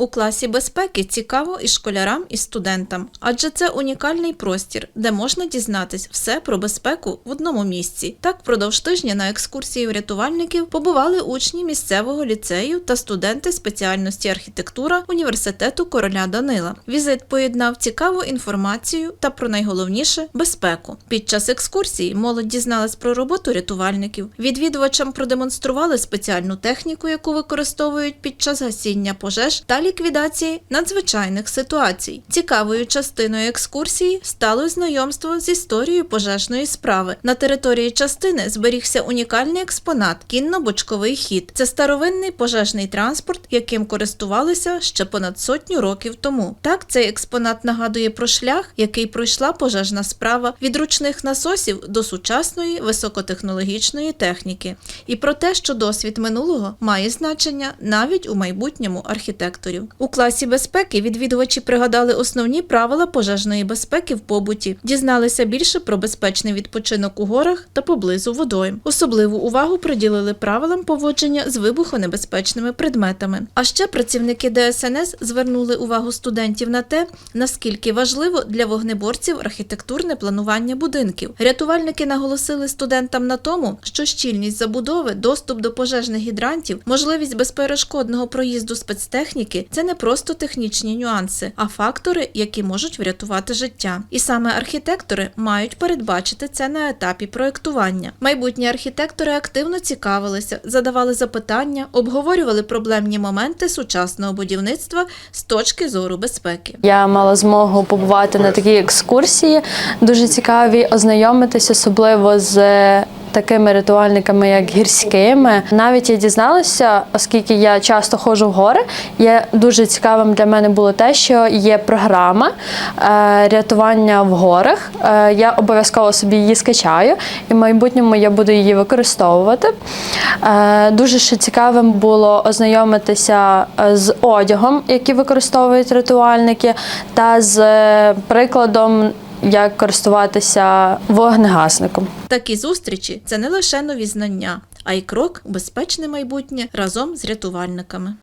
У класі безпеки цікаво і школярам, і студентам, адже це унікальний простір, де можна дізнатись все про безпеку в одному місці. Так, впродовж тижня на екскурсії рятувальників побували учні місцевого ліцею та студенти спеціальності архітектура університету короля Данила. Візит поєднав цікаву інформацію та про найголовніше безпеку. Під час екскурсії молодь дізналась про роботу рятувальників. Відвідувачам продемонстрували спеціальну техніку, яку використовують під час гасіння пожеж та ліквідації надзвичайних ситуацій. Цікавою частиною екскурсії стало знайомство з історією пожежної справи. На території частини зберігся унікальний експонат кінно-бочковий хід. Це старовинний пожежний транспорт, яким користувалися ще понад сотню років тому. Так, цей експонат нагадує про шлях, який пройшла пожежна справа від ручних насосів до сучасної високотехнологічної техніки, і про те, що досвід минулого має значення навіть у майбутньому архітекторів. У класі безпеки відвідувачі пригадали основні правила пожежної безпеки в побуті, дізналися більше про безпечний відпочинок у горах та поблизу водойм. Особливу увагу приділили правилам поводження з вибухонебезпечними предметами. А ще працівники ДСНС звернули увагу студентів на те, наскільки важливо для вогнеборців архітектурне планування будинків. Рятувальники наголосили студентам на тому, що щільність забудови, доступ до пожежних гідрантів, можливість безперешкодного проїзду спецтехніки це не просто технічні нюанси, а фактори, які можуть врятувати життя. І саме архітектори мають передбачити це на етапі проектування. Майбутні архітектори активно цікавилися, задавали запитання, обговорювали проблемні моменти сучасного будівництва з точки зору безпеки. Я мала змогу побувати на такій екскурсії, дуже цікаві, ознайомитися особливо з такими рятувальниками, як гірськими. Навіть я дізналася, оскільки я часто ходжу в гори. Є дуже цікавим для мене було те, що є програма е, рятування в горах. Е, я обов'язково собі її скачаю, і в майбутньому я буду її використовувати. Е, дуже ще цікавим було ознайомитися з одягом, який використовують рятувальники, та з прикладом, як користуватися вогнегасником. Такі зустрічі це не лише нові знання, а й крок у безпечне майбутнє разом з рятувальниками.